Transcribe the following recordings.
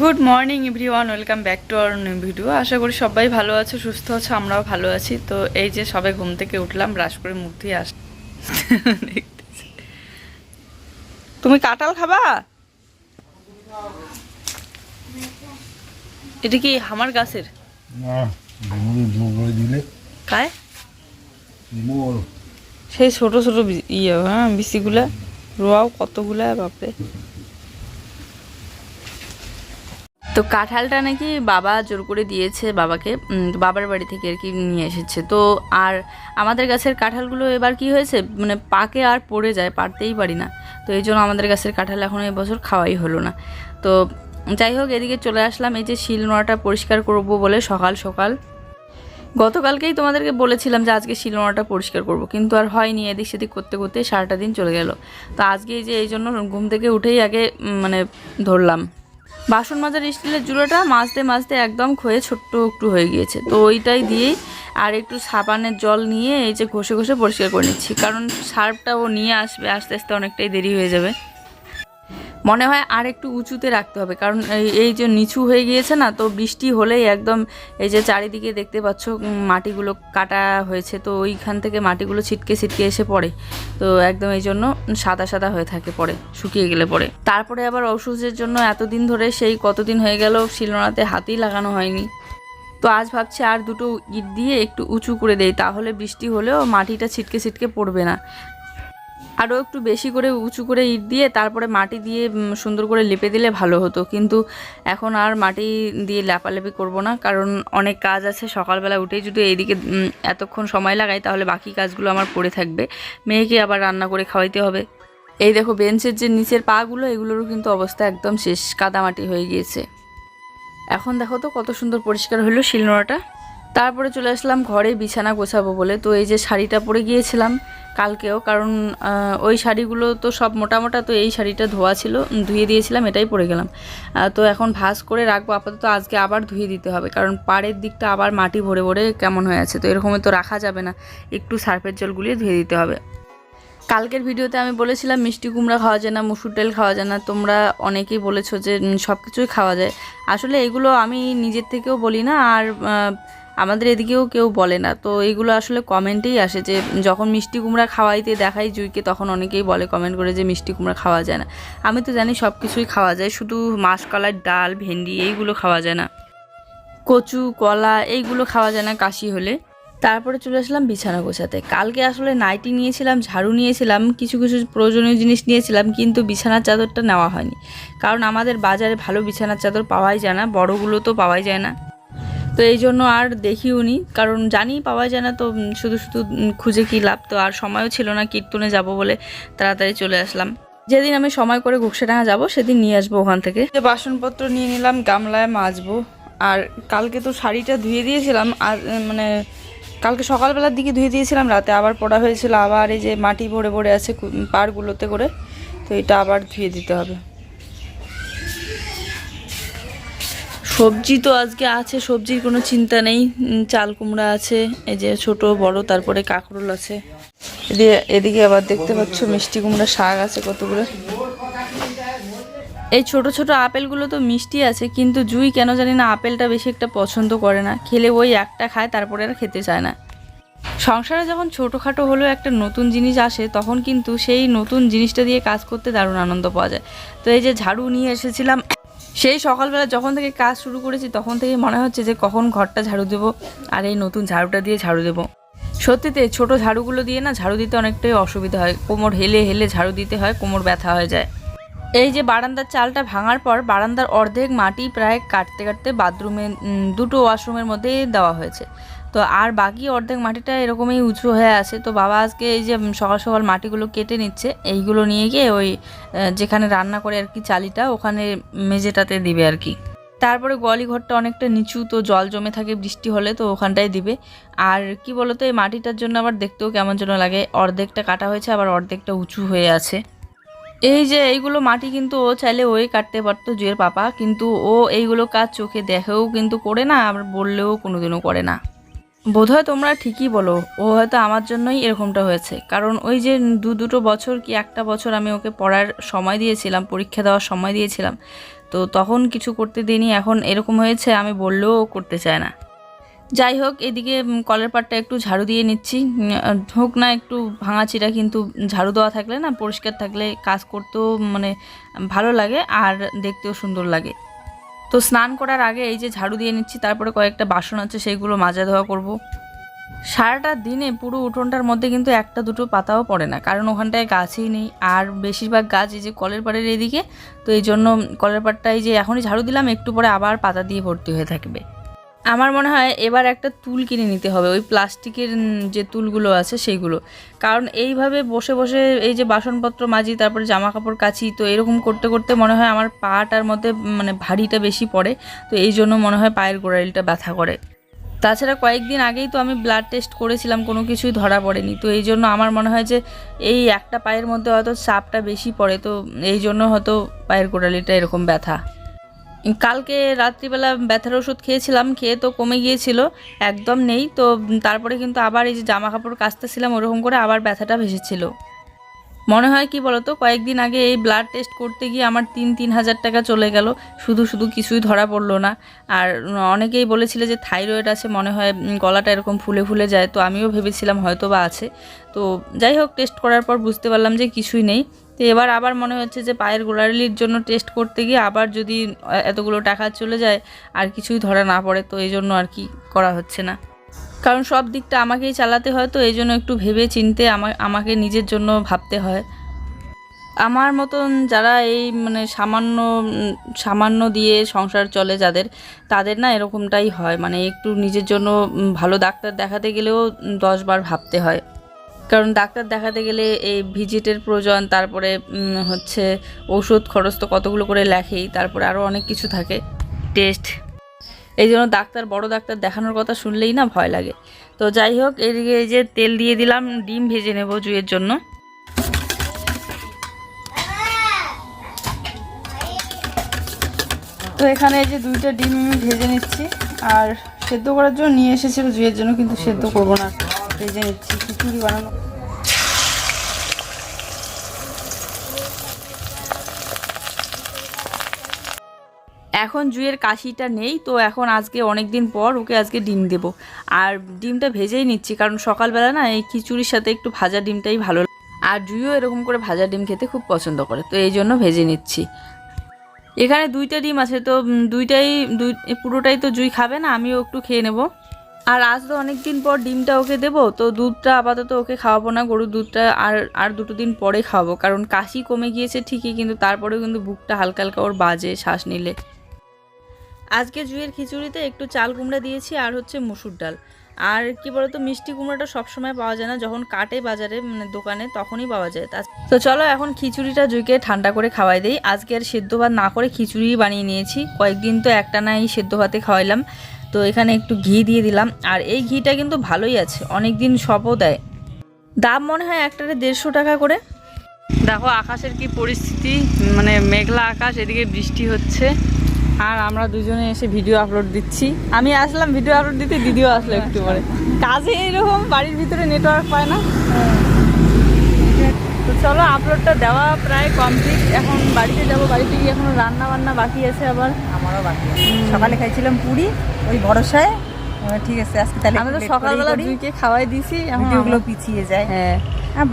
Good morning everyone welcome back to our new video আশা করি সবাই ভালো আছে সুস্থ আছে আমরাও ভালো আছি। তো এই যে সবাই ঘুম থেকে উঠলাম ব্রাশ করে মুখ দিয়ে আস তুমি কাঁঠাল খাবা? এটা কি আমার গাছের? মোর সেই ছোট ছোট ইয়ে হ্যাঁ বিচিগুলা। রোয়াও কতগুলা বাপরে। তো কাঁঠালটা নাকি বাবা জোর করে দিয়েছে বাবাকে বাবার বাড়ি থেকে আর কি নিয়ে এসেছে। তো আর আমাদের গাছের কাঁঠালগুলো এবার কি হয়েছে? মানে পাকে আর পড়ে যায়, পারতেই পারি না। তো এই জন্য আমাদের গাছের কাঁঠাল এখন এবছর খাওয়াই হলো না। তো যাই হোক, এদিকে চলে আসলাম। এই যে শিল নোড়াটা পরিষ্কার করব বলে সকাল সকাল। গতকালকেই তোমাদেরকে বলেছিলাম যে আজকে শিলনোড়াটা পরিষ্কার করব, কিন্তু আর হয়নি। এদিক সেদিক করতে করতে সারাটা দিন চলে গেল। তো আজকে এই যে এই জন্য ঘুম থেকে উঠেই আগে মানে ধরলাম। বাসন মাজার স্টিলের জুলোটা মাজতে মাজতে একদম ক্ষয়ে ছোট্ট একটু হয়ে গিয়েছে। তো ওইটাই দিয়েই আর একটু সাবানের জল নিয়ে এই যে ঘষে ঘষে পরিষ্কার করে নিচ্ছি। কারণ সার্ফটা ও নিয়ে আসবে, আস্তে আস্তে অনেকটাই দেরি হয়ে যাবে। মনে হয় আর একটু উঁচুতে রাখতে হবে। কারণ এই যে নিচু হয়ে গিয়েছে না, তো বৃষ্টি হলেই একদম এই যে চারিদিকে দেখতে পাচ্ছ মাটিগুলো কাটা হয়েছে, তো ওইখান থেকে মাটিগুলো ছিটকে ছিটকে এসে পড়ে। তো একদম এই জন্য সাদা সাদা হয়ে থাকে পরে শুকিয়ে গেলে পরে তারপরে আবার ওষুধের জন্য এতদিন ধরে সেই কতদিন হয়ে গেল শিলনোড়াতে হাতই লাগানো হয়নি। তো আজ ভাবছি আর দুটো ইট দিয়ে একটু উঁচু করে দেই, তাহলে বৃষ্টি হলেও মাটিটা ছিটকে ছিটকে পড়বে না। আরও একটু বেশি করে উঁচু করে ইট দিয়ে তারপরে মাটি দিয়ে সুন্দর করে লেপে দিলে ভালো হতো। কিন্তু এখন আর মাটি দিয়ে লেপালেপি করব না, কারণ অনেক কাজ আছে। সকালবেলা উঠেই যদি এইদিকে এতক্ষণ সময় লাগাই, তাহলে বাকি কাজগুলো আমার পড়ে থাকবে। মেয়েকে আবার রান্না করে খাওয়াইতে হবে। এই দেখো, বেঞ্চের যে নিচের পাগুলো, এগুলোরও কিন্তু অবস্থা একদম শেষ, কাদামাটি হয়ে গিয়েছে। এখন দেখো তো কত সুন্দর পরিষ্কার হলো শিলনোড়াটা। তারপরে চলে আসলাম ঘরে বিছানা গোছাবো বলে। তো এই যে শাড়িটা পরে গিয়েছিলাম কালকেও, কারণ ওই শাড়িগুলো তো সব মোটা মোটা তো এই শাড়িটা ধোয়া ছিল ধুয়ে দিয়েছিলাম, এটাই পরে গেলাম। তো এখন ভাঁজ করে রাখব, আপাতত আজকে আবার ধুয়ে দিতে হবে, কারণ পাড়ের দিকটা আবার মাটি ভরে ভরে কেমন হয়ে আছে, তো এরকমই তো রাখা যাবে না, একটু সার্ফের জল গুলিয়ে ধুয়ে দিতে হবে। কালকের ভিডিওতে আমি বলেছিলাম মিষ্টি কুমড়া খাওয়া যায় না, মুসুর ডাল খাওয়া যায় না, তোমরা অনেকেই বলেছ যে সব কিছুই খাওয়া যায়। আসলে এগুলো আমি নিজের থেকেও বলি না, আর আমাদের এদিকেও কেউ বলে না। তো এইগুলো আসলে কমেন্টেই আসে যে, যখন মিষ্টি কুমড়া খাওয়াইতে দেখাই জুইকে, তখন অনেকেই বলে, কমেন্ট করে যে, মিষ্টি কুমড়া খাওয়া যায় না। আমি তো জানি সব কিছুই খাওয়া যায়, শুধু মাসকলার ডাল, ভেন্ডি, এইগুলো খাওয়া যায় না। কচু, কলা, এইগুলো খাওয়া যায় না কাশি হলে। তারপরে চলে আসলাম বিছানা গোছাতে। কালকে আসলে নাইটি নিয়েছিলাম, ঝাড়ু নিয়েছিলাম, কিছু কিছু প্রয়োজনীয় জিনিস নিয়েছিলাম, কিন্তু বিছানার চাদরটা নেওয়া হয়নি। কারণ আমাদের বাজারে ভালো বিছানার চাদর পাওয়াই যায় না, বড়গুলো তো পাওয়াই যায় না। তো এই জন্য আর দেখিও নি। কারণ জানি পাওয়া যায় না তো শুধু শুধু খুঁজে কি লাভ? তো আর সময়ও ছিল না কীর্তনে যাব বলে তাড়াতাড়ি চলে আসলাম। যেদিন আমি সময় করে ঘুকসাডাঙ্গা যাব, সেদিন নিয়ে আসব ওখান থেকে। যে বাসনপত্র নিয়ে নিলাম, গামলায় মাজবো। আর কালকে তো শাড়িটা ধুয়ে দিয়েছিলাম, আর মানে কালকে সকালবেলার দিকে ধুয়ে দিয়েছিলাম, রাতে আবার পড়া হয়েছিল, আবার এই যে মাটি ভরে ভরে আছে পাড়গুলোতে করে, তো এটা আবার ধুয়ে দিতে হবে। সবজি তো আজকে আছে, সবজির কোনো চিন্তা নেই। চাল কুমড়া আছে, এই যে ছোট, বড়, তারপরে কাঁকরোল আছে। এদিকে আবার দেখতে পাচ্ছ মিষ্টি কুমড়া শাক আছে কতগুলো। এই ছোট ছোট আপেলগুলো তো মিষ্টি আছে, কিন্তু জুই কেন জানি না আপেলটা বেশি একটা পছন্দ করে না। খেলে ওই একটা খায়, তারপরে আর খেতে চায় না। সংসারে যখন ছোটোখাটো হলেও একটা নতুন জিনিস আসে, তখন কিন্তু সেই নতুন জিনিসটা দিয়ে কাজ করতে দারুণ আনন্দ পাওয়া যায়। তো এই যে ঝাড়ু নিয়ে এসেছিলাম সেই সকালবেলা যখন থেকে কাজ শুরু করেছি, তখন থেকে মনে হচ্ছে যে কখন ঘরটা ঝাড়ু দেবো আর এই নতুন ঝাড়ুটা দিয়ে ঝাড়ু দেবো। সত্যিতে ছোট ঝাড়ুগুলো দিয়ে না ঝাড়ু দিতে অনেকটাই অসুবিধা হয়। কোমর হেলে হেলে ঝাড়ু দিতে হয়, কোমর ব্যথা হয়ে যায়। এই যে বারান্দার চালটা ভাঙার পর বারান্দার অর্ধেক মাটি প্রায় কাটতে কাটতে বাথরুমে দুটো ওয়াশরুমের মধ্যে দেওয়া হয়েছে। তো আর বাকি অর্ধেক মাটিটা এরকমই উঁচু হয়ে আছে। তো বাবা আজকে এই যে সকাল সকাল মাটিগুলো কেটে নিচ্ছে, এইগুলো নিয়ে গিয়ে ওই যেখানে রান্না করে আর কি চালিটা, ওখানে মেঝেটাতে দিবে আর কি। তারপরে গোয়ালি ঘরটা অনেকটা নিচু, তো জল জমে থাকে বৃষ্টি হলে তো ওখানটায় দিবে। আর কি বলতো, এই মাটিটার জন্য আবার দেখতেও কেমন যেন লাগে, অর্ধেকটা কাটা হয়েছে, আবার অর্ধেকটা উঁচু হয়ে আছে। এই যে এইগুলো মাটি কিন্তু ও চাইলে ওই কাটতে পারতো জুয়ের পাপা, কিন্তু ও এইগুলো কাজ চোখে দেখেও কিন্তু করে না আবার বললেও কোনোদিনও করে না। বোধহয় তোমরা ঠিকই বলো। ও হয়তো আমার জন্যই এরকমটা হয়েছে। কারণ ওই যে দু দুটো বছর কি একটা বছর আমি ওকে পড়ার সময় দিয়েছিলাম, পরীক্ষা দেওয়ার সময় দিয়েছিলাম। তো তখন কিছু করতে দিইনি, এখন এরকম হয়েছে, আমি বললেও করতে চায় না। যাই হোক, এদিকে কলের পাটটা একটু ঝাড়ু দিয়ে নিচ্ছি। হোক না, একটু ভাঙাচিরা কিন্তু ঝাড়ু দেওয়া থাকলে না, পরিষ্কার থাকলে কাজ করতেও মানে ভালো লাগে আর দেখতেও সুন্দর লাগে। তো স্নান করার আগে এই যে ঝাড়ু দিয়ে নিচ্ছি, তারপরে কয়েকটা বাসন আছে সেইগুলো মাজা ধোয়া করব। সারাটা দিনে পুরো উঠোনটার মধ্যে কিন্তু একটা দুটো পাতাও পড়ে না, কারণ ওখানটায় গাছই নেই আর বেশিরভাগ গাছ এই যে কলের পাড়ের এদিকে, তো এই জন্য কলের পাড়টাই যে এখনই ঝাড়ু দিলাম, একটু পরে আবার পাতা দিয়ে ভর্তি হয়ে থাকবে আমার মনে হয় এবার একটা তুল কিনে নিতে হবে, ওই প্লাস্টিকের যে তুলগুলো আছে সেইগুলো। কারণ এইভাবে বসে বসে এই যে বাসনপত্র মাজি, তারপরে জামা কাপড় কাচি, তো এরকম করতে করতে মনে হয় আমার পাটার মধ্যে মানে ভারীটা বেশি পড়ে। তো এই জন্য মনে হয় পায়ের গোড়ালিটা ব্যথা করে। তাছাড়া কয়েকদিন আগেই তো আমি ব্লাড টেস্ট করেছিলাম, কোনো কিছুই ধরা পড়েনি। তো এই জন্য আমার মনে হয় যে এই একটা পায়ের মধ্যে হয়তো চাপটা বেশি পড়ে, তো এই জন্য হয়তো পায়ের গোড়ালিটা এরকম ব্যথা। কালকে রাত্রিবেলা ব্যথার ওষুধ খেয়েছিলাম, খেয়ে তো কমে গিয়েছিল, একদম নেই। তো তারপরে কিন্তু আবার এই যে জামা কাপড় কাচতেছিলাম, ওরকম করে আবার ব্যথাটা ভেসেছিল। মনে হয় কি বলতো, কয়েকদিন আগে এই ব্লাড টেস্ট করতে গিয়ে আমার তিন তিন হাজার টাকা চলে গেল, শুধু শুধু কিছুই ধরা পড়ল না। আর অনেকেই বলেছিল যে থাইরয়েড আছে, মনে হয় গলাটা এরকম ফুলে ফুলে যায়, তো আমিও ভেবেছিলাম হয়তো বা আছে। তো যাই হোক টেস্ট করার পর বুঝতে পারলাম যে কিছুই নেই। তো এবার আবার মনে হচ্ছে যে পায়ের গোড়ালির জন্য টেস্ট করতে গিয়ে আবার যদি এতগুলো টাকা চলে যায়, আর কিছুই ধরা না পড়ে, তো এই জন্য আর কি করা হচ্ছে না। কারণ সব দিকটা আমাকেই চালাতে হয়, তো এই জন্য একটু ভেবে চিনতে আমা, আমাকে নিজের জন্য ভাবতে হয়। আমার মতন যারা এই মানে সামান্য সামান্য দিয়ে সংসার চলে যাদের, তাদের না এরকমটাই হয়। মানে একটু নিজের জন্য ভালো ডাক্তার দেখাতে গেলেও দশবার ভাবতে হয়। কারণ ডাক্তার দেখাতে গেলে এই ভিজিটের প্রয়োজন, তারপরে হচ্ছে ওষুধ খরচ তো কতগুলো করে লেখেই, তারপরে আরও অনেক কিছু থাকে, টেস্ট। এই জন্য ডাক্তার, বড় ডাক্তার দেখানোর কথা শুনলেই না ভয় লাগে। তো যাই হোক, এদিকে এই যে তেল দিয়ে দিলাম, ডিম ভেজে নেব জুয়ের জন্য। তো এখানে এই যে দুইটা ডিম আমি ভেজে নিচ্ছি, আর সেদ্ধ করার জন্য নিয়ে এসেছিল জুয়ের জন্য, কিন্তু সেদ্ধ করব না। ভেজে নিচ্ছি খিচুড়ি বানানো। এখন জুয়ের কাশিটা নেই, তো এখন আজকে অনেক দিন পর ওকে আজকে ডিম দেব। আর ডিমটা ভেজেই নিচ্ছি, কারণ সকালবেলা না এই খিচুড়ির সাথে একটু ভাজা ডিমটাই ভালো আর জুইও এরকম করে ভাজা ডিম খেতে খুব পছন্দ করে, তো এই জন্য ভেজে নিচ্ছি। এখানে দুইটা ডিম আছে, তো দুইটাই দুই পুরোটাই তো জুই খাবে না, আমিও একটু খেয়ে নেব। আর আজ তো অনেক দিন পর ডিমটা ওকে দেবো, তো দুধটা আপাতত ওকে খাওয়াবো না, গরুর দুধটা আর আর দুটো দিন পরে খাওয়াবো। কারণ কাশি কমে গিয়েছে ঠিকই, কিন্তু তারপরেও কিন্তু বুকটা হালকা হালকা ওর বাজে শ্বাস নিলে। আজকে জুয়ের খিচুড়িতে একটু চাল কুমড়া দিয়েছি আর হচ্ছে মুসুর ডাল। আর কি বলতো, মিষ্টি কুমড়াটা সবসময় পাওয়া যায় না, যখন কাটে বাজারে মানে দোকানে, তখনই পাওয়া যায়। তা তো চলো এখন খিচুড়িটা জুইকে ঠান্ডা করে খাওয়াই দেই। আজকে আর সেদ্ধ ভাত না করে খিচুড়ি বানিয়ে নিয়েছি। কয়েকদিন তো একটা না এই সেদ্ধ ভাতে খাওয়াইলাম। তো এখানে একটু ঘি দিয়ে দিলাম। আর এই ঘিটা কিন্তু ভালোই আছে অনেক দিন সবও দেয়। দাম মনে হয় একটারে দেড়শো টাকা করে। দেখো, আকাশের কি পরিস্থিতি মানে মেঘলা আকাশ, এদিকে বৃষ্টি হচ্ছে। আর আমরা দুজনে এসে ভিডিও আপলোড দিচ্ছি। আমি আসলাম ভিডিও আপলোড দিতে, দিদিও আসলো একটু পরে। কাজে এরকম বাড়ির ভিতরে নেটওয়ার্ক পায় না। তো চলো আপলোডটা দেওয়া প্রায় কমপ্লিট এখন বাড়িতে যাব বাড়িতে গিয়ে এখন রান্না বান্না বাকি আছে আবার। আমারও বাকি সকালে খাইছিলাম পুরি ওই ভরসায়। ঠিক আছে আজকে তাহলে আমি তো সকালবেলা দুইকে খাওয়াই দিছি এখন ওগুলো পিছিয়ে যায়। হ্যাঁ।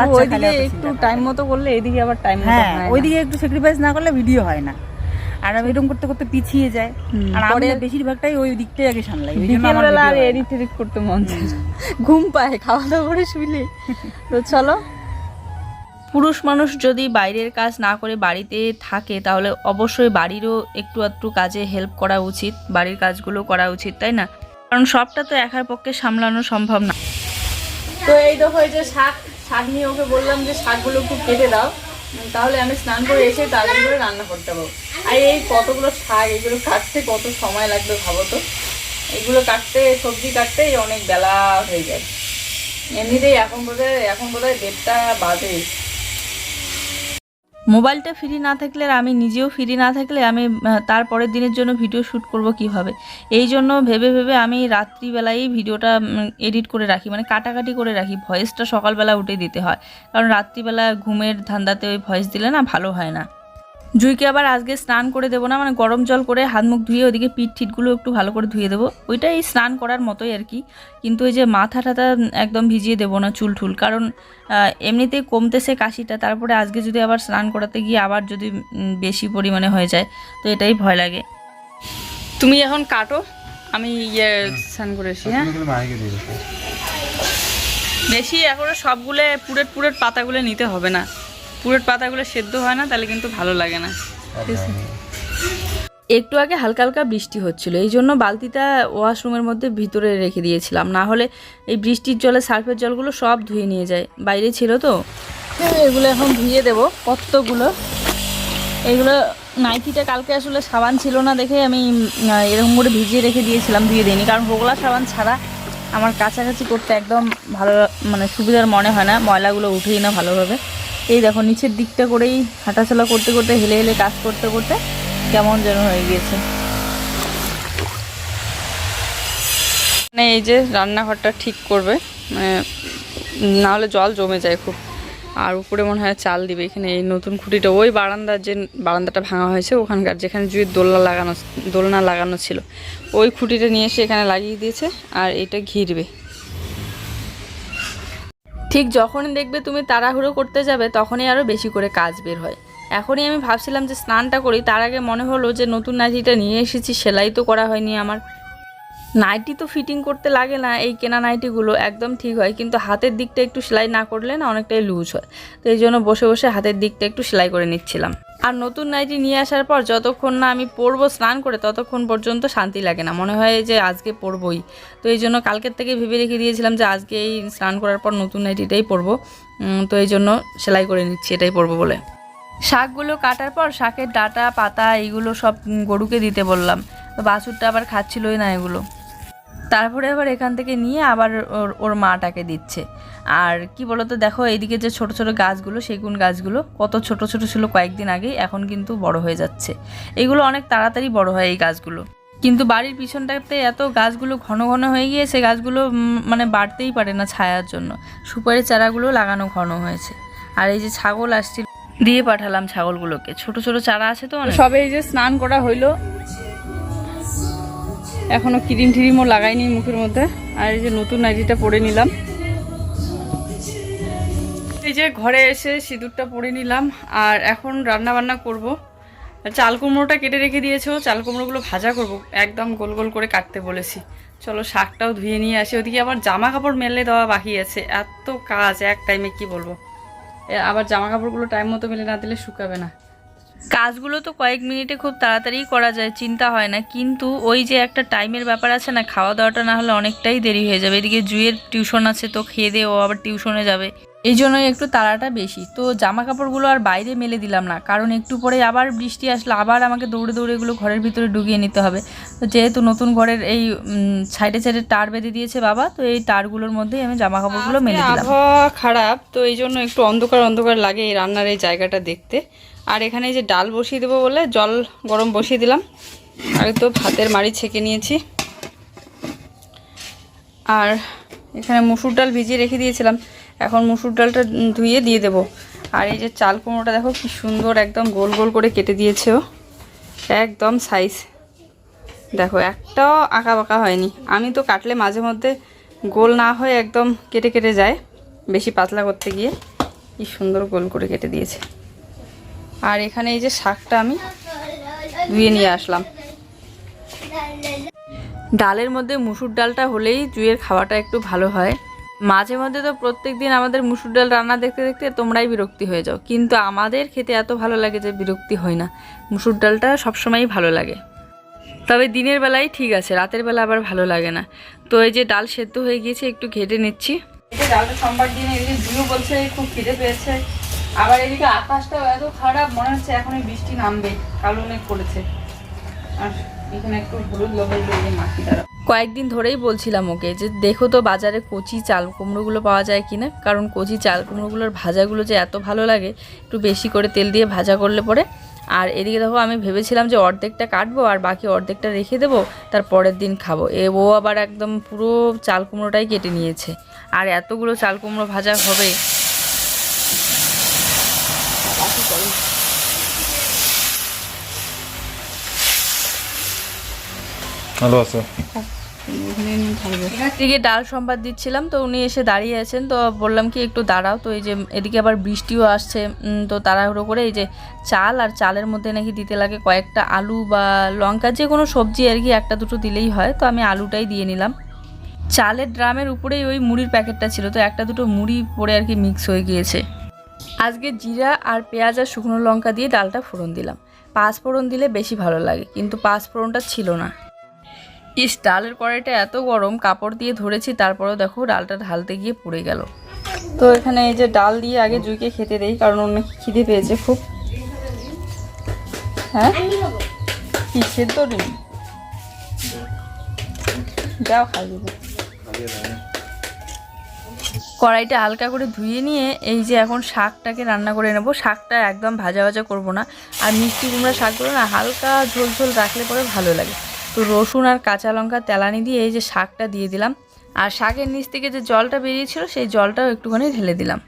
ওইদিকে একটু টাইম মতো করলে এদিকে আবার টাইম হ্যাঁ ওইদিকে একটু স্যাক্রিফাইস না করলে ভিডিও হয় না। আর আমি এরকম করতে করতে পিছিয়ে যায়। আর আমি পরে- না বেশিরভাগটাই ওই দিকটাই আগে সামলাই। বিকেলবেলা আর। এডিট টেডিট করতে মন চায়। ঘুম পায় খাওয়া দাওয়া করে শুইলে। তো চলো পুরুষ মানুষ যদি বাইরের কাজ না করে বাড়িতে থাকে, তাহলে অবশ্যই বাড়িরও একটু একটু কাজে হেল্প করা উচিত, বাড়ির কাজগুলো করা উচিত, তাই না? কারণ সবটা তো একার পক্ষে সামলানো সম্ভব না। তো এই দেখো এই যে শাক শাক নিয়ে ওকে বললাম যে শাকগুলো একটু কেটে দাও, তাহলে আমি স্নান করে এসে করে রান্না করতে পারব। আর এই কতগুলো শাক, এগুলো কাটতে কত সময় লাগবে ভাবো তো? এগুলো কাটতে, সবজি কাটতে অনেক বেলা হয়ে যায়। এমনিতেই এখন বোধহয় এখন বোধহয় দেড়টা বাজে। মোবাইলটা ফ্রি না থাকলে আর আমি নিজেও ফ্রি না থাকলে আমি তার পরের দিনের জন্য ভিডিও শ্যুট করব কীভাবে? এই জন্য ভেবে ভেবে আমি রাত্রিবেলায় ভিডিওটা এডিট করে রাখি। মানে কাটাকাটি করে রাখি। ভয়েসটা সকালবেলা উঠে দিতে হয়। কারণ রাত্রিবেলা ঘুমের ধান্দাতে ওই ভয়েস দিলে না ভালো হয় না। জুইকে আবার আজকে স্নান করে দেবো না মানে গরম জল করে হাত মুখ ধুয়ে ওদিকে পিঠ ঠিটগুলো একটু ভালো করে ধুয়ে দেবো। ওইটাই স্নান করার মতোই আর কি। কিন্তু ওই যে মাথা টাথা একদম ভিজিয়ে দেবো না চুল ঠুল। কারণ আহ, এমনিতেই কমতেছে কাশিটা তারপরে আজকে যদি আবার স্নান করাতে গিয়ে আবার যদি বেশি পরিমাণে হয়ে যায় তো এটাই ভয় লাগে। তুমি এখন কাটো আমি ইয়ে স্নান করে আসি হ্যাঁ? বেশি এখন সবগুলো পুরেট পুরেট পাতাগুলো নিতে হবে না। পুরেট পাতাগুলো সেদ্ধ হয় না তাহলে কিন্তু ভালো লাগে না। একটু আগে হালকা হালকা বৃষ্টি হচ্ছিল এই জন্য বালতিটা ওয়াশরুমের মধ্যে ভিতরে রেখে দিয়েছিলাম। না হলে এই বৃষ্টির জলে সার্ফের জলগুলো সব ধুয়ে নিয়ে যায়। বাইরে ছিল তো। এগুলো এখন ধুয়ে দেবো কতগুলো? এগুলো নাইটিটা কালকে আসলে সাবান ছিল না দেখে আমি এরকম করে ভিজিয়ে রেখে দিয়েছিলাম ধুয়ে দিইনি। কারণ হোগলা সাবান ছাড়া আমার কাছাকাছি করতে একদম ভালো মানে সুবিধার মনে হয় না। ময়লাগুলো উঠেই না ভালোভাবে। এই দেখো, নিচের দিকটা করেই হাঁটাচলা করতে করতে, হেলে হেলে কাজ করতে করতে কেমন যেন হয়ে গিয়েছে। মানে এই যে রান্নাঘরটা ঠিক করবে মানে নাহলে জল জমে যায় খুব। আর উপরে মনে হয় চাল দিবে এখানে এই নতুন খুঁটিটা। ওই বারান্দার যে বারান্দাটা ভাঙা হয়েছে, ওখানকার যেখানে জুয়ের দোলনা লাগানো দোলনা লাগানো ছিল, ওই খুঁটিটা নিয়ে এসে এখানে লাগিয়ে দিয়েছে আর এটা ঘিরবে। ঠিক যখন দেখবে তুমি তাড়াহুড়ো করতে যাবে, তখনই আরও বেশি করে কাজ বের হয়। এখনই আমি ভাবছিলাম যে স্নানটা করি, তার আগে মনে হলো যে নতুন নাইটিটা নিয়ে এসেছি, সেলাই তো করা হয়নি আমার। নাইটি তো ফিটিং করতে লাগে না, এই কেনা নাইটিগুলো একদম ঠিক হয়, কিন্তু হাতের দিকটা একটু সেলাই না করলে না অনেকটাই লুজ হয়। তো এই জন্য বসে বসে হাতের দিকটা একটু সেলাই করে নিচ্ছিলাম। আর নতুন নাইটি নিয়ে আসার পর যতক্ষণ না আমি পরবো স্নান করে, ততক্ষণ পর্যন্ত শান্তি লাগে না। মনে হয় যে আজকে পরবই। তো এই জন্য কালকের থেকে ভেবে রেখে দিয়েছিলাম যে আজকে এই স্নান করার পর নতুন নাইটিটাই পরবো। তো এই জন্য সেলাই করে নিচ্ছি, এটাই পরবো বলে। শাকগুলো কাটার পর শাকের ডাটা, পাতা এইগুলো সব গরুকে দিতে বললাম। তো বাছুরটা আবার খাচ্ছিলই না এগুলো। তারপরে আবার এখান থেকে নিয়ে আবার ওর ওর মাটাকে দিচ্ছে। আর কি বলতো, দেখো এইদিকে যে ছোট ছোট গাছগুলো, সেগুন গাছগুলো, কত ছোট ছোট ছিল কয়েকদিন আগেই, এখন কিন্তু বড় হয়ে যাচ্ছে। এগুলো অনেক তাড়াতাড়ি বড় হয় এই গাছগুলো। কিন্তু বাড়ির পিছনটাতে এত গাছগুলো ঘন ঘন হয়ে গিয়েছে গাছগুলো মানে বাড়তেই পারে না ছায়ার জন্য। সুপারি চারাগুলো লাগানো ঘন হয়েছে। আর এই যে ছাগল আসছিল, দিয়ে পাঠালাম ছাগলগুলোকে। ছোট ছোট চারা আছে তো সবে এই যে স্নান করা হইল এখনও ক্রিম টিরিমও লাগাইনি মুখের মধ্যে। আর এই যে নতুন নাইটিটা পরে নিলাম। এই যে ঘরে এসে সিঁদুরটা পরে নিলাম, আর এখন রান্না বান্না করব। চাল কুমড়োটা কেটে রেখে দিয়েছ চাল কুমড়োগুলো ভাজা করব। একদম গোল গোল করে কাটতে বলেছি। চলো শাকটাও ধুয়ে নিয়ে আসি। ওদিকে আবার জামা কাপড় মেলে দেওয়া বাকি আছে। এত কাজ, এক টাইমে কি বলব? আবার জামা কাপড়গুলো টাইম মতো মেলে না দিলে শুকাবে না। কাজগুলো তো কয়েক মিনিটে খুব তাড়াতাড়ি করা যায় চিন্তা হয় না। কিন্তু ওই যে একটা টাইমের ব্যাপার আছে না খাওয়া দাওয়াটা না হলে অনেকটাই দেরি হয়ে যাবে। এদিকে জুয়ের টিউশন আছে তো খেয়ে দিয়ে ও আবার টিউশনে যাবে। এই জন্যই একটু তাড়াটা বেশি। তো জামা কাপড়গুলো আর বাইরে মেলে দিলাম না কারণ একটু পরে আবার বৃষ্টি আসলে আবার আমাকে দৌড়ে দৌড়ে এগুলো ঘরের ভিতরে ঢুকিয়ে নিতে হবে। তো যেহেতু নতুন ঘরের এই সাইডে সাইডে তার বেঁধে দিয়েছে বাবা তো এই তারগুলোর মধ্যেই আমি জামা কাপড়গুলো মেলে দিলাম। আবহাওয়া খারাপ তো এই জন্য একটু অন্ধকার অন্ধকার লাগে এই রান্নার এই জায়গাটা দেখতে। আর এখানে যে ডাল বসিয়ে দেবো বলে, জল গরম বসিয়ে দিলাম। আগে তো ভাতের মাড়ি ছেঁকে নিয়েছি। আর এখানে মুসুর ডাল ভিজিয়ে রেখে দিয়েছিলাম। এখন মুসুর ডালটা ধুয়ে দিয়ে দেবো। আর এই যে চাল কুমড়োটা দেখো, কি সুন্দর একদম গোল গোল করে কেটে দিয়েছে ও। একদম সাইজ দেখো, একটাও আঁকা বাঁকা হয়নি। আমি তো কাটলে মাঝে মধ্যে গোল না হয়ে একদম কেটে কেটে যায়, বেশি পাতলা করতে গিয়ে। কি সুন্দর গোল করে কেটে দিয়েছে। আর এখানে এই যে শাকটা আমি ধুয়ে নিয়ে আসলাম। ডালের মধ্যে মুসুর ডালটা হলেই জুয়ের খাওয়াটা একটু ভালো হয়। মাঝে মধ্যে তো প্রত্যেক দিন আমাদের মুসুর ডাল রান্না দেখতে দেখতে তোমরাই বিরক্তি হয়ে যাও। কিন্তু আমাদের খেতে এত ভালো লাগে যে বিরক্তি হয় না। মুসুর ডালটা সবসময়ই ভালো লাগে। তবে দিনের বেলায় ঠিক আছে, রাতের বেলা আবার ভালো লাগে না। তো এই যে ডাল সেদ্ধ হয়ে গিয়েছে, একটু ঘেটে নিচ্ছি। ডালটা সোমবার দিন এদিকে জুয়ো বলছে, খুব খিদে পেয়েছে। আবার এদিকে আকাশটাও এত খারাপ, মনে হচ্ছে এখন বৃষ্টি নামবে। কালো মেঘ পড়েছে আর এখানে একটু হলুদ লবণ দিয়ে দাঁড়া কয়েকদিন ধরেই বলছিলাম ওকে যে, দেখো তো বাজারে কচি চাল কুমড়োগুলো পাওয়া যায় কি না কারণ কচি চাল কুমড়োগুলোর ভাজাগুলো যে এত ভালো লাগে, একটু বেশি করে তেল দিয়ে ভাজা করলে পরে। আর এদিকে দেখো, আমি ভেবেছিলাম যে অর্ধেকটা কাটবো আর বাকি অর্ধেকটা রেখে দেবো, তার পরের দিন খাব। এ, ও আবার একদম পুরো চাল কুমড়োটাই কেটে নিয়েছে। আর এতগুলো চাল কুমড়ো ভাজা হবে করি এদিকে ডাল সম্বাদ দিচ্ছিলাম তো উনি এসে দাঁড়িয়ে আছেন তো বললাম কি একটু দাঁড়াও তো এই যে এদিকে আবার বৃষ্টিও আসছে তো তাড়াহুড়ো করে এই যে চাল আর চালের মধ্যে নাকি দিতে লাগে কয়েকটা আলু বা লঙ্কা যে কোনো সবজি আর কি একটা দুটো দিলেই হয় তো আমি আলুটাই দিয়ে নিলাম। চালের ড্রামের উপরেই ওই মুড়ির প্যাকেটটা ছিল তো একটা দুটো মুড়ি পরে আর কি মিক্স হয়ে গিয়েছে। আজকে জিরা আর পেঁয়াজ আর শুকনো লঙ্কা দিয়ে ডালটা ফোড়ন দিলাম। পাঁচ ফোড়ন দিলে বেশি ভালো লাগে, কিন্তু পাঁচ ফোড়নটা ছিল না। ইস, ডালের কড়াইটা এত গরম, কাপড় দিয়ে ধরেছি, তারপরেও দেখো ডালটা ঢালতে গিয়ে পুড়ে গেল। তো এখানে এই যে ডাল দিয়ে আগে জুইকে খেতে দেই, কারণ নাকি খিদে পেয়েছে খুব। হ্যাঁ? কি সেদ্ধ ডিম? যাও খাই দেবো। কড়াইটা হালকা করে ধুয়ে নিয়ে এই যে এখন শাকটাকে রান্না করে নেব। শাকটা একদম ভাজা ভাজা করব না। আর মিষ্টি কুমড়া শাকগুলো না হালকা ঝোল ঝোল রাখলে পরে ভালো লাগে। তো রসুন আর কাঁচা লঙ্কা তেলানি দিয়ে এই যে শাকটা দিয়ে দিলাম। আর শাকের নিচ থেকে যে জলটা বেরিয়েছিল, সেই জলটাও একটুখানি ঢেলে দিলাম।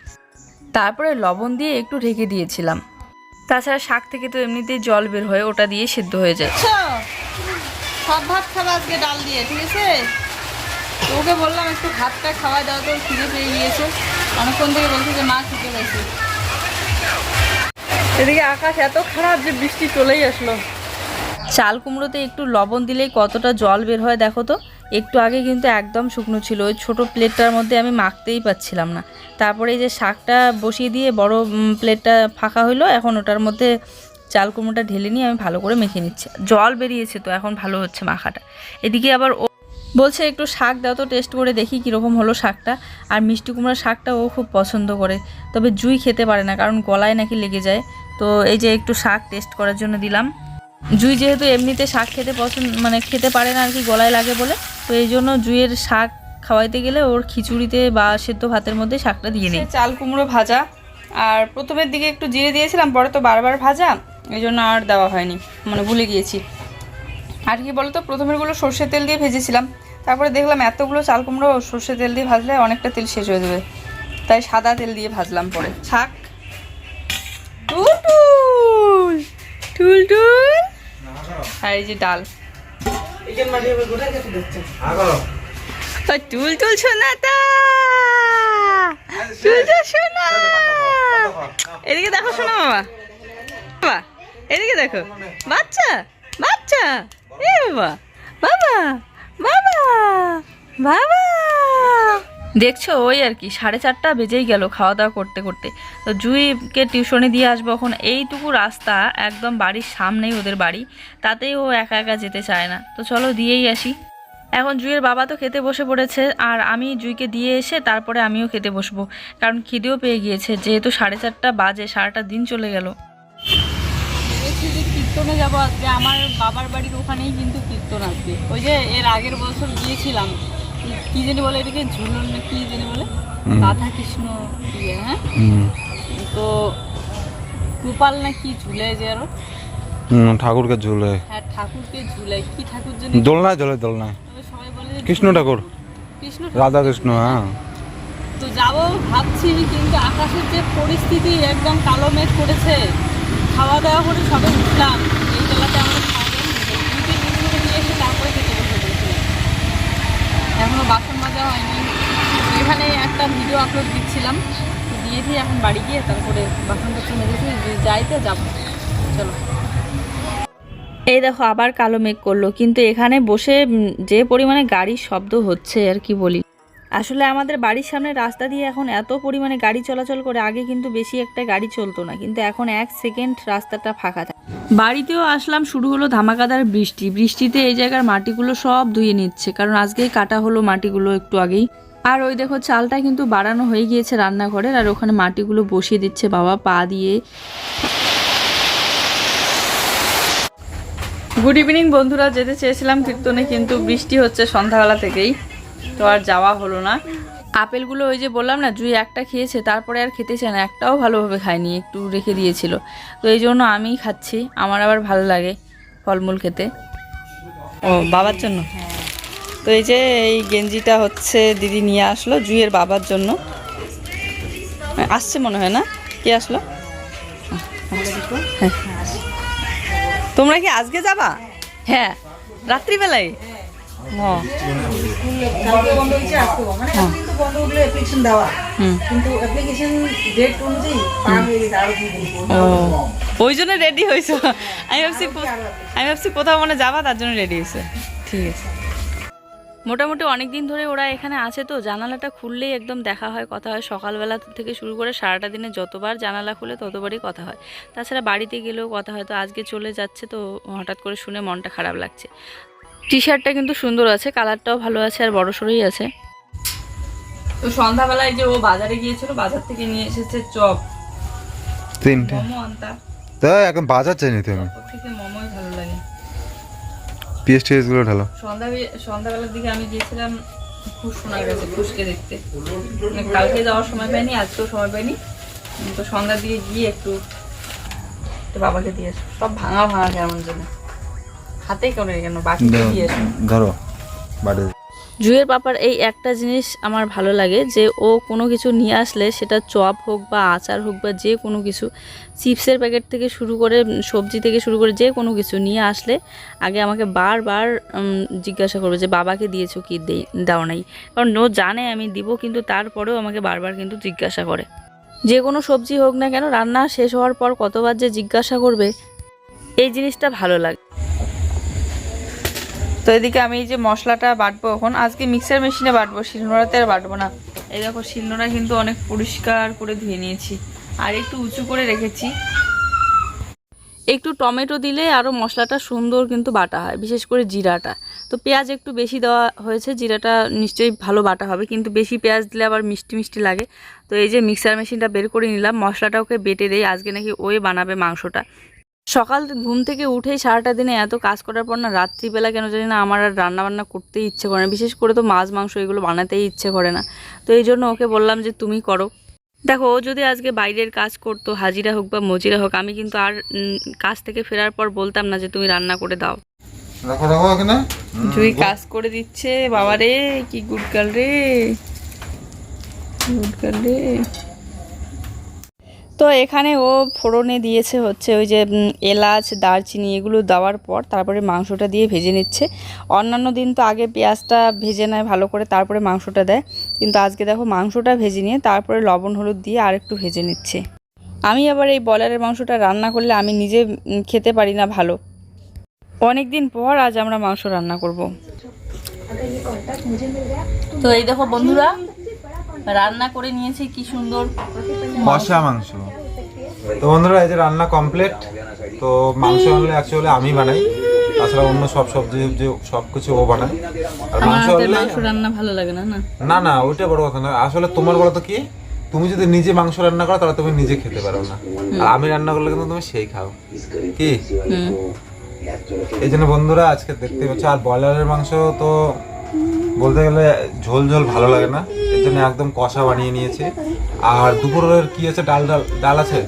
তারপরে লবণ দিয়ে একটু ঢেকে দিয়েছিলাম। তাছাড়া শাক থেকে তো এমনিতেই জল বের হয়, ওটা দিয়ে সিদ্ধ হয়ে যায়। সব ভাত খাবে আজকে ডাল দিয়ে, ঠিক আছে? ওকে বললাম একটু ভাতটা খাওয়া দাও তো খিদে পেয়ে গিয়েছে। অনেকক্ষণ থেকে বলছে যে মা খেতে গেছে। এদিকে আকাশ এত খারাপ যে বৃষ্টি চলেই আসলো। চাল কুমড়োতে একটু লবণ দিলেই কতটা জল বের হয় দেখো তো। একটু আগে কিন্তু একদম শুকনো ছিল ওই ছোটো প্লেটটার মধ্যে আমি মাখতেই পাচ্ছিলাম না। তারপরে এই যে শাকটা বসিয়ে দিয়ে বড় প্লেটটা ফাঁকা হলো এখন ওটার মধ্যে চাল কুমড়োটা ঢেলে নিয়ে আমি ভালো করে মেখে নিচ্ছি। জল বেরিয়েছে তো এখন ভালো হচ্ছে মাখাটা। এদিকে আবার ও বলছে, একটু শাক দাও তো, টেস্ট করে দেখি কীরকম হলো শাকটা। আর মিষ্টি কুমড়ার শাকটা ও খুব পছন্দ করে। তবে জুই খেতে পারে না, কারণ গলায় নাকি লেগে যায়। তো এই যে একটু শাক টেস্ট করার জন্য দিলাম। জুই যেহেতু এমনিতে শাক খেতে পছন্দ মানে খেতে পারে না আর কি, গলায় লাগে বলে, তো এই জন্য জুইয়ের শাক খাওয়াইতে গেলে ওর খিচুড়িতে বা সেদ্ধ ভাতের মধ্যে শাকটা দিয়ে নিই। চাল কুমড়ো ভাজা। আর প্রথমের দিকে একটু জিরে দিয়েছিলাম, পরে তো বারবার ভাজা, এই জন্য আর দেওয়া হয়নি মানে ভুলে গিয়েছি। আর কি বলতো, প্রথমেরগুলো সর্ষের তেল দিয়ে ভেজেছিলাম। তারপরে দেখলাম এতগুলো চাল কুমড়ো সর্ষে তেল দিয়ে ভাজলে অনেকটা তেল শেষ হয়ে যাবে। তাই সাদা তেল দিয়ে ভাজলাম পরে। শাক টুলটুল টুলটুল আর এই যে ডাল। ওই টুল টুল শোনাতা টুল টুল শোনা এদিকে দেখো শোনা বাবা বাবা, এদিকে দেখো। বাচ্চা বাচ্চা। এ বাবা বাবা। দেখছ, ওই আর কি, সাড়ে চারটা বেজেই গেল খাওয়া দাওয়া করতে করতে। তো জুইকে টিউশনে দিয়ে আসব এখন। এইটুকু রাস্তা, একদম বাড়ির সামনেই ওদের বাড়ি। তাতেই ও একা একা যেতে চায় না। তো চলো দিয়েই আসি। এখন জুইয়ের বাবা তো খেতে বসে পড়েছে, আর আমি জুইকে দিয়ে এসে তারপরে আমিও খেতে বসবো। কারণ খিদেও পেয়ে গিয়েছে, যেহেতু সাড়ে চারটা বাজে, সারাটা দিন চলে গেল। কীর্তনে যাব আজকে। আমার বাবার বাড়ির ওখানেই কিন্তু কীর্তন আজকে। ওই যে এর আগের বছর গিয়েছিলাম। কি- জানি বলে এটাকে? ঝুলন না কি জানি বলে? রাধা কৃষ্ণ ইয়ে হ্যাঁ? তো গোপাল না কি ঝুলে যে আরও? ঠাকুরকে ঝুলে। হ্যাঁ ঠাকুরকে ঝুলে। কি ঠাকুর জানি? দোলনায় ঝুলে দোলনায়। সবাই বলে কৃষ্ণ ঠাকুর। কৃষ্ণ রাধা কৃষ্ণ হ্যাঁ। তো যাব ভাবছি কিন্তু আকাশের যে পরিস্থিতি একদম কালো মেঘ করেছে। খাওয়া দাওয়া করে সবে উঠলাম। এই বেলাতে আমাদের খাওয়া দাওয়া গেছে। নিয়ে এসে তারপরে খেতে বসে এখনও বাসন মাজা হয়নি। এখানে একটা ভিডিও আপলোড দিচ্ছিলাম। দিয়ে দিয়ে এখন বাড়ি গিয়ে তারপরে বাসন টাসন মেজেছি যে যাইতে যাব। চলো। এই দেখো, আবার কালো মেঘ করল। কিন্তু এখানে বসে যে পরিমাণে গাড়ির শব্দ হচ্ছে আর কি বলি। আসলে আমাদের বাড়ির সামনে রাস্তা দিয়ে এখন এত পরিমাণে গাড়ি চলাচল করে, আগে কিন্তু বেশি একটা গাড়ি চলতো না। কিন্তু এখন এক সেকেন্ড রাস্তাটা ফাঁকা থাকে। বাড়িতেও আসলাম, শুরু হলো ধামাকাদার বৃষ্টি। বৃষ্টিতে এই জায়গার মাটিগুলো সব ধুয়ে নিচ্ছে, কারণ আজকেই কাটা হলো মাটিগুলো একটু আগেই। আর ওই দেখো, চালটা কিন্তু বাড়ানো হয়ে গিয়েছে রান্নাঘরের, আর ওখানে মাটিগুলো বসিয়ে দিচ্ছে বাবা পা দিয়ে। গুড ইভিনিং বন্ধুরা, যেতে চেয়েছিলাম, কীর্তনে কিন্তু বৃষ্টি হচ্ছে সন্ধ্যাবেলা থেকেই। তো আর যাওয়া হলো না। আপেলগুলো ওই যে বললাম না জুই একটা খেয়েছে তারপরে আর খেতে চায় না একটাও ভালোভাবে খায়নি একটু রেখে দিয়েছিল। তো এই জন্য আমিই খাচ্ছি আমার আবার ভালো লাগে ফলমূল খেতে। ও বাবার জন্য? তো এই যে এই গেঞ্জিটা হচ্ছে দিদি নিয়ে আসলো জুইয়ের বাবার জন্য। আসছে মনে হয় না? কে আসলো? তোমরা কি আজকে যাবা? হ্যাঁ। রাত্রিবেলায়? ও কালকে বন্ধ হয়েছে আজকে মানে এতদিন তো বন্ধ উঠলে অ্যাপ্লিকেশন দেওয়া। কিন্তু অ্যাপ্লিকেশন ডেট অনুযায়ী পার হয়ে গেছে আরও ওই জন্য রেডি হয়েছো? আমি ভাবছি আমি ভাবছি কোথাও মানে যাবা তার জন্য রেডি হয়েছে। ঠিক আছে। মোটামুটি অনেক দিন ধরে ওরা এখানে আছে তো জানালাটা খুললেই একদম দেখা হয় কথা হয়। সকালবেলা থেকে শুরু করে সারাটা দিনে যতবার জানালা খুলে ততবারই কথা হয়। তাছাড়া বাড়িতে গেলেও কথা হয় তো আজকে চলে যাচ্ছে তো হঠাৎ করে শুনে মনটা খারাপ লাগছে। টি শার্টটা কিন্তু সুন্দর আছে কালারটাও ভালো আছে আর বড় সড়োই আছে। তো সন্ধ্যাবেলায় যে ও বাজারে গিয়েছিল বাজার থেকে নিয়ে এসেছে চপ। তিনটে। মোমো আনতা। তো এখন বাজার চাইনি তুমি থেকে মোমোই ভালো লাগে। পিএস টিএসগুলো ঢালো। সন্ধ্যা সন্ধ্যাবেলার দিকে আমি গিয়েছিলাম খুব শোনা গেছে খুশকে দেখতে। মানে কালকে যাওয়ার সময় পাইনি আজকেও সময় পাইনি। তো সন্ধ্যার দিকে গিয়ে একটু একটু বাবাকে দিয়ে সব ভাঙা ভাঙা কেমন যেন হাতে করে কেন বাকি দিয়ে ধরো বাড়ি জুয়ের পাপার এই একটা জিনিস আমার ভালো লাগে যে ও কোনো কিছু নিয়ে আসলে সেটা চপ হোক বা আচার হোক বা যে কোনো কিছু চিপসের প্যাকেট থেকে শুরু করে সবজি থেকে শুরু করে যে কোনো কিছু নিয়ে আসলে আগে আমাকে বারবার জিজ্ঞাসা করবে যে বাবাকে দিয়েছ কি? দেই দাও নাই। কারণ ও জানে আমি দিব কিন্তু তারপরেও আমাকে বারবার কিন্তু জিজ্ঞাসা করে। যে কোনো সবজি হোক না কেন রান্না শেষ হওয়ার পর কতবার যে জিজ্ঞাসা করবে এই জিনিসটা ভালো লাগে। তো এদিকে আমি এই যে মশলাটা বাটবো এখন। আজকে মিক্সার মেশিনে বাটবো, শিলনোড়াতে আর বাটবো না। এই দেখো, শিলনোড়া কিন্তু অনেক পরিষ্কার করে ধুয়ে নিয়েছি। আর একটু উঁচু করে রেখেছি। একটু টমেটো দিলে আরও মশলাটা সুন্দর কিন্তু বাটা হয়, বিশেষ করে জিরাটা। তো পেঁয়াজ একটু বেশি দেওয়া হয়েছে, জিরাটা নিশ্চয়ই ভালো বাটা হবে, কিন্তু বেশি পেঁয়াজ দিলে আবার মিষ্টি মিষ্টি লাগে। তো এই যে মিক্সার মেশিনটা বের করে নিলাম মশলাটা ওকে বেটে দেই। আজকে নাকি ওই বানাবে মাংসটা। সকাল ঘুম থেকে উঠেই সারাটা দিনে এত কাজ করার পর না রাত্রিবেলা কেন জানি না আমার আর রান্না বান্না করতেই ইচ্ছে করে না। বিশেষ করে তো মাছ মাংস এগুলো বানাতেই ইচ্ছে করে না। তো এই জন্য ওকে বললাম যে তুমি করো। দেখো ও যদি আজকে বাইরের কাজ করতো হাজিরা হোক বা মজিরা হোক আমি কিন্তু আর কাজ থেকে ফেরার পর বলতাম না যে তুমি রান্না করে দাও। রাখো রাখো এখানে জুই কাজ করে দিচ্ছে বাবা রে কি গুড গার্ল রে। গুড গার্ল রে। তো এখানে ও ফোড়নে দিয়েছে হচ্ছে ওই যে এলাচ দারচিনি এগুলো দেওয়ার পর তারপরে মাংসটা দিয়ে ভেজে নিচ্ছে। অন্যান্য দিন তো আগে পেঁয়াজটা ভেজে নেয় ভালো করে তারপরে মাংসটা দেয়। কিন্তু আজকে দেখো মাংসটা ভেজে নিয়ে তারপরে লবণ হলুদ দিয়ে আর একটু ভেজে নিচ্ছে। আমি আবার এই বয়লারের মাংসটা রান্না করলে আমি নিজে খেতে পারি না ভালো। অনেক দিন পর আজ আমরা মাংস রান্না করব। তো এই দেখো বন্ধুরা রান্না করে নিয়েছি কি সুন্দর। কষা মাংস। তো বন্ধুরা এই যে রান্না কমপ্লিট তো মাংস আনলে অ্যাকচুয়ালি আমি বানাই। তাছাড়া অন্য সব সবজি যে সব কিছু ও বানায়। আর মাংস আনলে রান্না ভালো লাগে না না? না ওইটা বড় কথা না আসলে তোমার বলো তো কি তুমি যদি নিজে মাংস রান্না করো তাহলে তুমি নিজে খেতে পারো না। আর আমি রান্না করলে কিন্তু তুমি সেই খাও। কি? এই জন্য বন্ধুরা আজকে দেখতে পাচ্ছ আর ব্রয়লারের মাংস তো বলতে গেলে ঝোল ঝোল ভালো লাগে না। এর জন্য একদম কষা বানিয়ে নিয়েছি। আর দুপুরের কি আছে? ডাল ডাল ডাল আছে?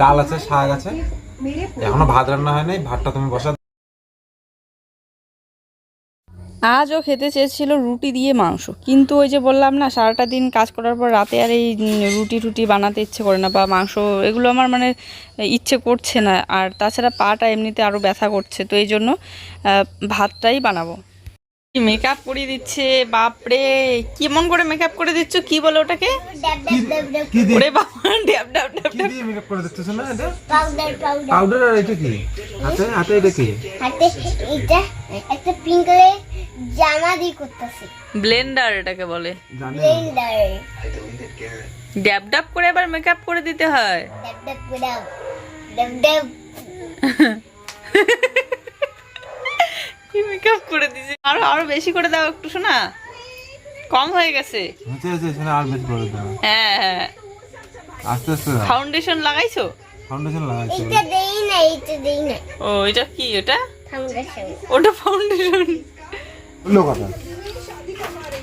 ডাল আছে শাক আছে। এখনও ভাত রান্না হয় নাই ভাতটা তুমি বসা আজও খেতে চেয়েছিল রুটি দিয়ে মাংস কিন্তু ওই যে বললাম না সারাটা দিন কাজ করার পর রাতে আর এই রুটি টুটি বানাতে ইচ্ছে করে না বা মাংস এগুলো আমার মানে ইচ্ছে করছে না। আর তাছাড়া পাটা এমনিতে আরও ব্যথা করছে তো এই জন্য ভাতটাই বানাবো। মেকআপ করিয়ে দিচ্ছে? বাপরে কেমন করে মেকআপ করে দিচ্ছ? কি বলে ওটাকে? কি দিয়ে ওরে বাবা ড্যাব ড্যাব ড্যাব কি দিয়ে মেকআপ করে দিতেছ না এটা? পাউডার পাউডার পাউডার আর এটা কি? হাতে হাতে এটা কি? হাতে এটা একটা পিঙ্ক কালার জামা দিয়ে করতেছে। ব্লেন্ডার এটাকে বলে। ব্লেন্ডার ড্যাব ড্যাব করে আবার মেকআপ করে দিতে হয়। ড্যাব ড্যাব ডাব ড্যাব ড্যাব। আরও বেশি করে দাও একটু শোনা? কম হয়ে গেছে। আর বেশি করে দেবো হ্যাঁ হ্যাঁ। আস্তে আস্তে ফাউন্ডেশন লাগাইছো? ফাউন্ডেশন লাগাইছি। এটা দেই না এটা দেই না ও এটা কি ওটা? ফাউন্ডেশন ওটা ফাউন্ডেশন হলো কথা।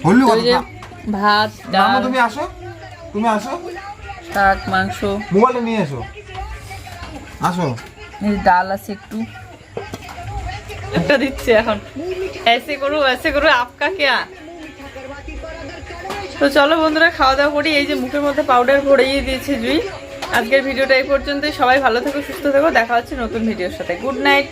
হলো কথা। ভাত ডাল। তুমি আসো। তুমি আসো। শাক মাংস। মোবাইলটা নিয়ে এসো। আসো। ডাল আছে একটু। একটা দিচ্ছে এখন। এসে করু ऐसे করু আপকা क्या? তো চলো বন্ধুরা খাওয়া দাওয়া করি এই যে মুখের মধ্যে পাউডার ভরিয়ে দিয়েছে জুই আজকের ভিডিওটা এই পর্যন্তই। সবাই ভালো থেকো, সুস্থ থেকো। দেখা হচ্ছে নতুন ভিডিওর সাথে। Good night